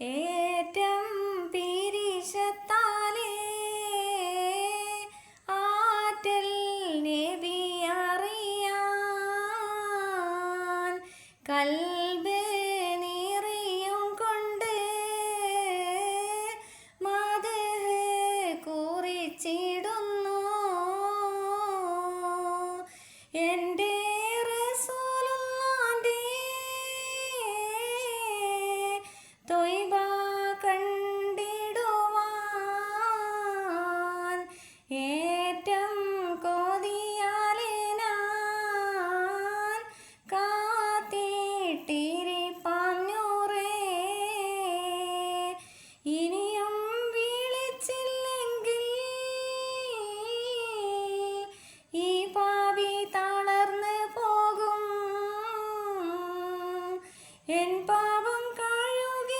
ഏറ്റം പിരിശത്താലേ ആറ്റൽ നബി അറിയാൻ കല്ല